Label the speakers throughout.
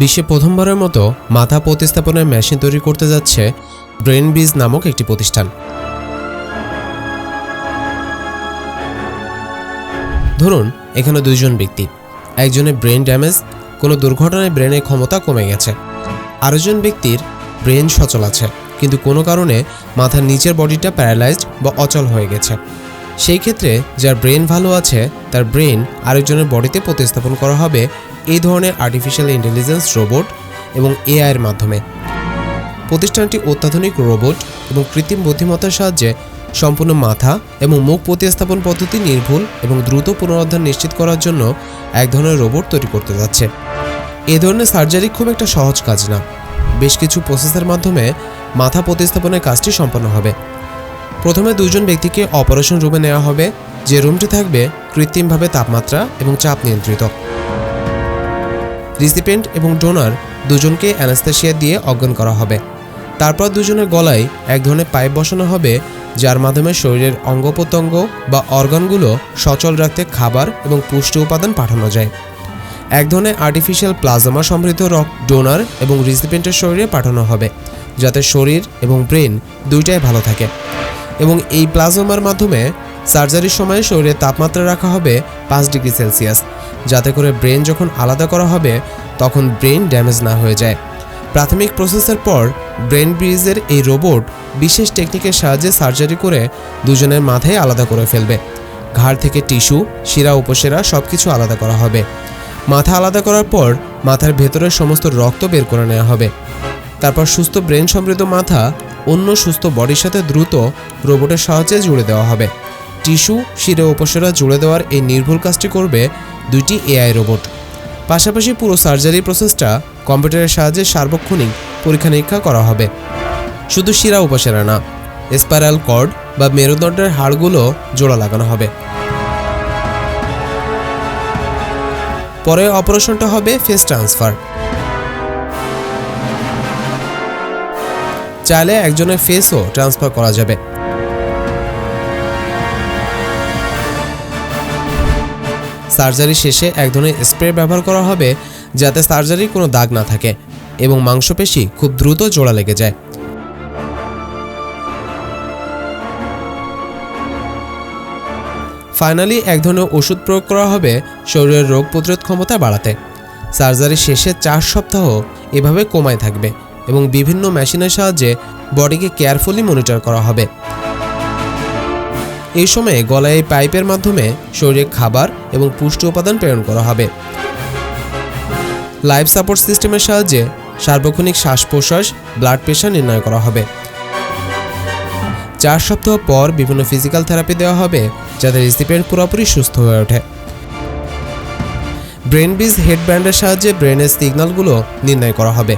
Speaker 1: বিশ্বে প্রথমবারের মতো মাথা প্রতিস্থাপনের মেশিন তৈরি করতে যাচ্ছে ব্রেন বিজ নামক একটি প্রতিষ্ঠান। ধরুন, এখানে দুইজন ব্যক্তি। একজনের ব্রেন ড্যামেজ, কোনো দুর্ঘটনায় ব্রেনের ক্ষমতা কমে গেছে। আরেকজন ব্যক্তির ব্রেন সচল আছে, কিন্তু কোনো কারণে মাথার নিচের বডিটা প্যারালাইজড বা অচল হয়ে গেছে। সেই ক্ষেত্রে যার ব্রেন ভালো আছে, তার ব্রেন আরেকজনের বডিতে প্রতিস্থাপন করা হবে এই ধরনের আর্টিফিশিয়াল ইন্টেলিজেন্স রোবট এবং এআইয়ের মাধ্যমে। প্রতিষ্ঠানটি অত্যাধুনিক রোবট এবং কৃত্রিম বুদ্ধিমত্তার সাহায্যে সম্পূর্ণ মাথা এবং মুখ প্রতিস্থাপন পদ্ধতি নির্ভুল এবং দ্রুত পুনরুদ্ধার নিশ্চিত করার জন্য এক ধরনের রোবট তৈরি করতে যাচ্ছে। এ ধরনের সার্জারি খুব একটা সহজ কাজ না। বেশ কিছু প্রসেসের মাধ্যমে মাথা প্রতিস্থাপনের কাজটি সম্পন্ন হবে। প্রথমে দুজন ব্যক্তিকে অপারেশন রুমে নেওয়া হবে, যে রুমটি থাকবে কৃত্রিমভাবে তাপমাত্রা এবং চাপ নিয়ন্ত্রিত। রিসিপেন্ট এবং ডোনার দুজনকে অ্যানাস্থেশিয়া দিয়ে অজ্ঞান করা হবে। তারপর দুজনের গলায় এক ধরনের পাইপ বসানো হবে, যার মাধ্যমে শরীরের অঙ্গ প্রত্যঙ্গ বা অর্গানগুলো সচল রাখতে খাবার এবং পুষ্টি উপাদান পাঠানো যায়। এক ধরনের আর্টিফিশিয়াল প্লাজমা সমৃদ্ধ রক ডোনার এবং রিসিপেন্টের শরীরে পাঠানো হবে, যাতে শরীর এবং ব্রেন দুইটাই ভালো থাকে। এবং এই প্লাজমার মাধ্যমে সার্জারির সময় শরীরের তাপমাত্রা রাখা হবে পাঁচ ডিগ্রি সেলসিয়াস। যাতে করে ব্রেন যখন আলাদা করা হবে, তখন ব্রেন ড্যামেজ না হয়ে যায়। প্রাথমিক প্রসেসের পর ব্রেন ব্রিজের এই রোবট বিশেষ টেকনিকের সাহায্যে সার্জারি করে দুজনের মাথায় আলাদা করে ফেলবে। ঘাড় থেকে টিস্যু, শিরা, উপশিরা সব কিছু আলাদা করা হবে। মাথা আলাদা করার পর মাথার ভেতরের সমস্ত রক্ত বের করে নেওয়া হবে। তারপর সুস্থ ব্রেন সমৃদ্ধ মাথা অন্য সুস্থ বডির সাথে দ্রুত রোবটের সাহায্যে জুড়ে দেওয়া হবে। টিস্যু, শিরে উপসেরা জুড়ে দেওয়ার এই নির্ভুল কাজটি করবে দুইটি এআই রোবট। পাশাপাশি পুরো সার্জারি প্রসেসটা কম্পিউটারের সাহায্যে সার্বক্ষণিক পরীক্ষা নিরীক্ষা করা হবে। শুধু শিরা উপসেরা না, স্পাইরাল কর্ড বা মেরুদণ্ডের হাড়গুলো জোড়া লাগানো হবে। পরে অপারেশনটা হবে ফেস ট্রান্সফার। চাইলে একজনের ফেসও ট্রান্সফার করা যাবে। সার্জারি শেষে এক ধরনের স্প্রে ব্যবহার করা হবে, যাতে সার্জারির কোনো দাগ না থাকে এবং মাংসপেশি খুব দ্রুত জোড়া লেগে যায়। ফাইনালি এক ধরনের ওষুধ প্রয়োগ করা হবে শরীরের রোগ প্রতিরোধ ক্ষমতা বাড়াতে। সার্জারি শেষে চার সপ্তাহ এভাবে কমায় থাকবে। এবং বিভিন্ন মেশিনের সাহায্যে বডিকে কেয়ারফুলি মনিটর করা হবে। এই সময়ে গলায় এই পাইপের মাধ্যমে শরীরে খাবার এবং পুষ্টি উপাদান প্রেরণ করা হবে। লাইফ সাপোর্ট সিস্টেমের সাহায্যে সার্বক্ষণিক শ্বাস প্রশ্বাস ব্লাড প্রেশার নির্ণয় করা হবে। চার সপ্তাহ পর বিভিন্ন ফিজিক্যাল থেরাপি দেওয়া হবে, যাতে রিসিপিয়েন্ট পুরোপুরি সুস্থ হয়ে ওঠে। ব্রেন বিজ হেডব্যান্ডের সাহায্যে ব্রেনের সিগন্যালগুলো নির্ণয় করা হবে।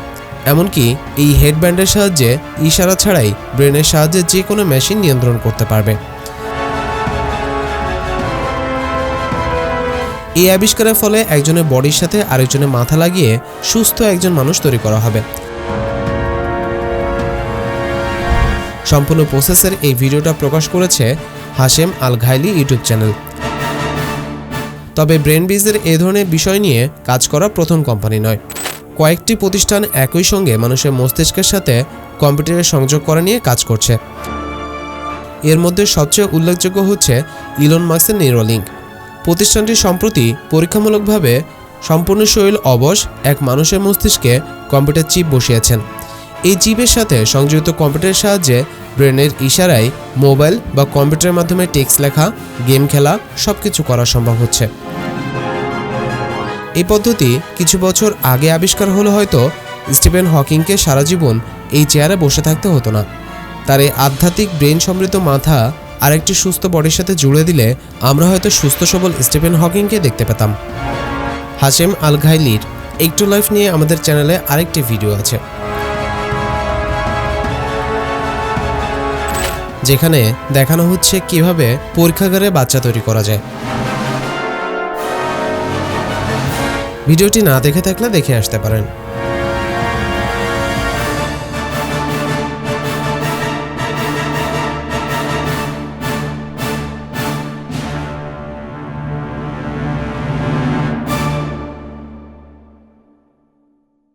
Speaker 1: এমনকি এই হেডব্যান্ডের সাহায্যে ইশারা ছাড়াই ব্রেনের সাহায্যে যে কোনো মেশিন নিয়ন্ত্রণ করতে পারবে। এই আবিষ্কারের ফলে একজনের বডির সাথে আরেকজনের মাথা লাগিয়ে সুস্থ একজন মানুষ তৈরি করা হবে। সম্পূর্ণ প্রসেসের এই ভিডিওটা প্রকাশ করেছে Hashem Al Ghaili YouTube channel. তবে ব্রেন বিজের এ ধরনের বিষয় নিয়ে কাজ করা প্রথম কোম্পানি নয়। কয়েকটি প্রতিষ্ঠান একই সঙ্গে মানুষের মস্তিষ্কের সাথে কম্পিউটারের সংযোগ করা নিয়ে কাজ করছে। এর মধ্যে সবচেয়ে উল্লেখযোগ্য হচ্ছে ইলন মার্কসের নিউরোলিঙ্ক প্রতিষ্ঠানটি সম্প্রতি পরীক্ষামূলকভাবে সম্পূর্ণ শরীর অবশ এক মানুষের মস্তিষ্কে কম্পিউটার চিপ বসিয়েছেন। এই চিপের সাথে সংযুক্ত কম্পিউটারের সাহায্যে ব্রেনের ইশারায় মোবাইল বা কম্পিউটারের মাধ্যমে টেক্সট লেখা, গেম খেলা সব কিছু করা সম্ভব হচ্ছে। এই পদ্ধতি কিছু বছর আগে আবিষ্কার হলো হয়তো স্টিফেন হকিংকে সারা জীবন এই চেয়ারে বসে থাকতে হতো না। তার এই আধ্যাত্মিক ব্রেন সমৃদ্ধ মাথা আরেকটি সুস্থ বডির সাথে জুড়ে দিলে আমরা হয়তো সুস্থ সবল স্টিফেন হকিংকে দেখতে পেতাম। হাশেম আল ঘাইলির একটু লাইফ নিয়ে আমাদের চ্যানেলে আরেকটি ভিডিও আছে। যেখানে দেখানো হচ্ছে কীভাবে পরীক্ষাগারে বাচ্চা তৈরি করা যায়। ভিডিওটি না দেখে থাকলে দেখে আসতে পারেন।